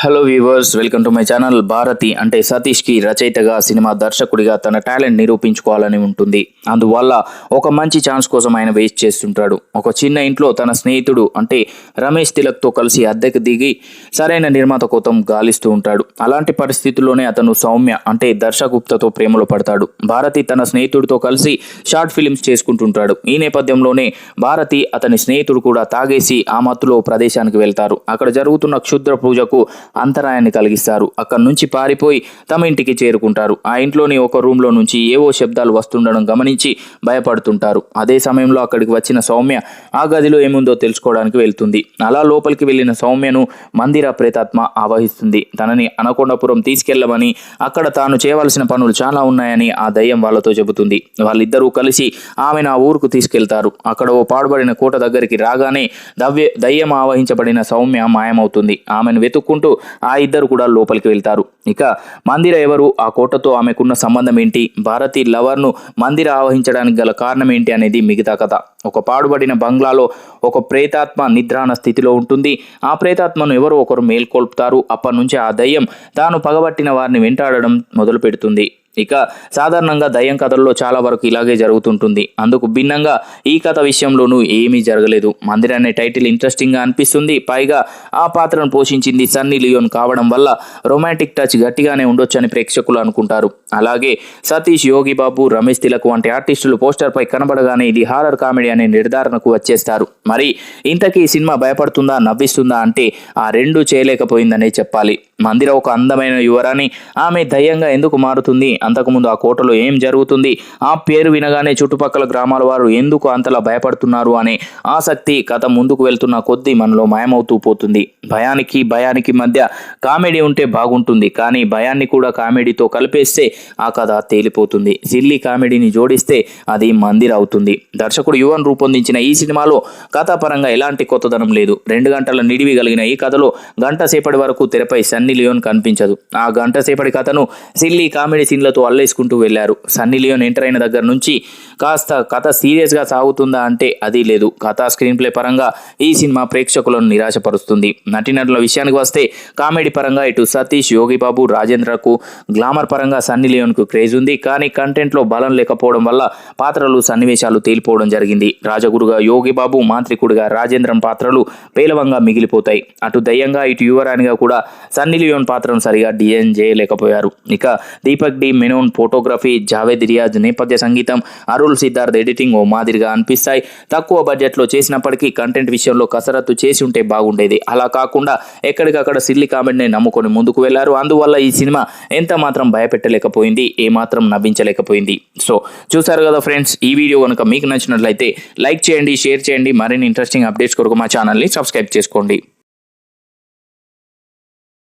Hello viewers welcome to my channel Bharati అంటే సతీష్కి రచయితగా సినిమా దర్శకుడిగా తన టాలెంట్ నిరూపించుకోవాలని ఉంటుంది. అందువల్ల ఒక మంచి ఛాన్స్ కోసం ఆయన వెయిట్ చేస్తుంటాడు. ఒక చిన్న ఇంట్లో తన స్నేహితుడు అంటే రమేష్ తిలక్తో కలిసి అద్దెకు దిగి సరైన నిర్మాత కోసం గాలిస్తూ ఉంటాడు. అలాంటి పరిస్థితుల్లోనే అతను సౌమ్య అంటే దర్శగుప్తతో ప్రేమలో పడతాడు. భారతి తన స్నేహితుడితో కలిసి షార్ట్ ఫిలిమ్స్ చేసుకుంటుంటాడు. ఈ నేపథ్యంలోనే భారతి అతని స్నేహితుడు కూడా తాగేసి ఆ మత్తులో ప్రదేశానికి వెళ్తారు. అక్కడ జరుగుతున్న క్షుద్ర పూజకు అంతరాయాన్ని కలిగిస్తారు. అక్కడి నుంచి పారిపోయి తమ ఇంటికి చేరుకుంటారు. ఆ ఇంట్లోని ఒక రూమ్లో నుంచి ఏవో శబ్దాలు వస్తుండడం గమనించి భయపడుతుంటారు. అదే సమయంలో అక్కడికి వచ్చిన సౌమ్య ఆ గదిలో ఏముందో తెలుసుకోవడానికి వెళ్తుంది. అలా లోపలికి వెళ్ళిన సౌమ్యను మందిర ప్రేతాత్మ ఆవహిస్తుంది. తనని అనకొండపురం తీసుకెళ్ళమని అక్కడ తాను చేయవలసిన పనులు చాలా ఉన్నాయని ఆ దయ్యం వాళ్ళతో చెబుతుంది. వాళ్ళిద్దరూ కలిసి ఆమెను ఆ ఊరుకు తీసుకెళ్తారు. అక్కడ ఓ పాడుబడిన కోట దగ్గరికి రాగానే దవ్య దయ్యం ఆవహించబడిన సౌమ్య మాయమవుతుంది. ఆమెను వెతుక్కుంటూ ఆ ఇద్దరు కూడా లోపలికి వెళ్తారు. ఇక మందిర ఎవరు? ఆ కోటతో ఆమెకున్న సంబంధం ఏంటి? భారతి లవర్ను మందిర ఆవహించడానికి గల కారణం ఏంటి అనేది మిగతా కథ. ఒక పాడుబడిన బంగ్లాలో ఒక ప్రేతాత్మ నిద్రాణ స్థితిలో ఉంటుంది. ఆ ప్రేతాత్మను ఎవరో ఒకరు మేల్కొల్పుతారు. అప్పటి నుంచి ఆ దయ్యం తాను పగబట్టిన వారిని వెంటాడడం మొదలు పెడుతుంది ఇక సాధారణంగా దయ్యం కథల్లో చాలా వరకు ఇలాగే జరుగుతుంటుంది. అందుకు భిన్నంగా ఈ కథ విషయంలోనూ ఏమీ జరగలేదు. మందిర్ అనే టైటిల్ ఇంట్రెస్టింగ్గా అనిపిస్తుంది. పైగా ఆ పాత్రను పోషించింది సన్నీ లియోన్ కావడం వల్ల రొమాంటిక్ టచ్ గట్టిగానే ఉండొచ్చని ప్రేక్షకులు అనుకుంటారు. అలాగే సతీష్ యోగి బాబు రమేష్ తిలక్ వంటి ఆర్టిస్టులు పోస్టర్పై కనబడగానే ఇది హారర్ కామెడీ అనే నిర్ధారణకు వచ్చేస్తారు. మరి ఇంతకీ ఈ సినిమా భయపడుతుందా నవ్విస్తుందా అంటే ఆ రెండు చేయలేకపోయిందనే చెప్పాలి. మందిర ఒక అందమైన యువరాణి. ఆమె దయ్యంగా ఎందుకు మారుతుంది? అంతకుముందు ఆ కోటలో ఏం జరుగుతుంది? ఆ పేరు వినగానే చుట్టుపక్కల గ్రామాల వారు ఎందుకు అంతలా భయపడుతున్నారు అనే ఆసక్తి కథ ముందుకు వెళ్తున్న కొద్దీ మనలో మాయమవుతూ పోతుంది. భయానికి భయానికి మధ్య కామెడీ ఉంటే బాగుంటుంది కానీ భయాన్ని కూడా కామెడీతో కలిపేస్తే ఆ కథ తేలిపోతుంది. సిల్లీ కామెడీని జోడిస్తే అది మందిర్ అవుతుంది. దర్శకుడు యువన్ రూపొందించిన ఈ సినిమాలో కథాపరంగా ఎలాంటి కొత్తదనం లేదు. రెండు గంటల నిడివి కలిగిన ఈ కథలో గంట సేపటి వరకు తెరపై సన్ని లియోన్ కనిపించదు. ఆ గంట సేపటి కథను సిల్లీ కామెడీ సీన్లతో అల్లేసుకుంటూ వెళ్ళారు. సన్నీ లియోన్ ఎంటర్ అయిన దగ్గర నుంచి కాస్త కథ సీరియస్గా సాగుతుందా అంటే అది లేదు. కథ స్క్రీన్ ప్లే పరంగా ఈ సినిమా ప్రేక్షకులను నిరాశపరుస్తుంది. నటీనటుల విషయానికి వస్తే కామెడీ పరంగా ఇటు సతీష్ యోగిబాబు రాజేంద్రకు గ్లామర్ పరంగా సన్నీ లియోన్కు క్రేజ్ ఉంది. కానీ కంటెంట్లో బలం లేకపోవడం వల్ల పాత్రలు సన్నివేశాలు తేలిపోవడం జరిగింది. రాజగురుగా యోగిబాబు మాంత్రికుడిగా రాజేంద్రం పాత్రలు పేలవంగా మిగిలిపోతాయి. అటు దయ్యంగా ఇటు యువరాణిగా కూడా సన్ లియోన్ పాత్రను సరిగా డిజైన్ చేయలేకపోయారు ఇక దీపక్ డి మెనోన్ ఫోటోగ్రఫీ జావేద్ రియాజ్ నేపథ్య సంగీతం అరుల్ సిద్ధార్థ్ ఎడిటింగ్ ఓ మాదిరిగా అనిపిస్తాయి. తక్కువ బడ్జెట్లో చేసినప్పటికీ కంటెంట్ విషయంలో కసరత్తు చేసి ఉంటే బాగుండేది. అలా కాకుండా ఎక్కడికక్కడ సిల్లి కామెంట్ని నమ్ముకొని ముందుకు వెళ్ళారు. అందువల్ల ఈ సినిమా ఎంత మాత్రం భయపెట్టలేకపోయింది ఏ మాత్రం నవ్వించలేకపోయింది. సో చూసారు కదా ఫ్రెండ్స్ ఈ వీడియో కనుక మీకు నచ్చినట్లయితే లైక్ చేయండి షేర్ చేయండి. మరిన్ని ఇంట్రెస్టింగ్ అప్డేట్స్ కొరకు మా ఛానల్ని సబ్స్క్రైబ్ చేసుకోండి.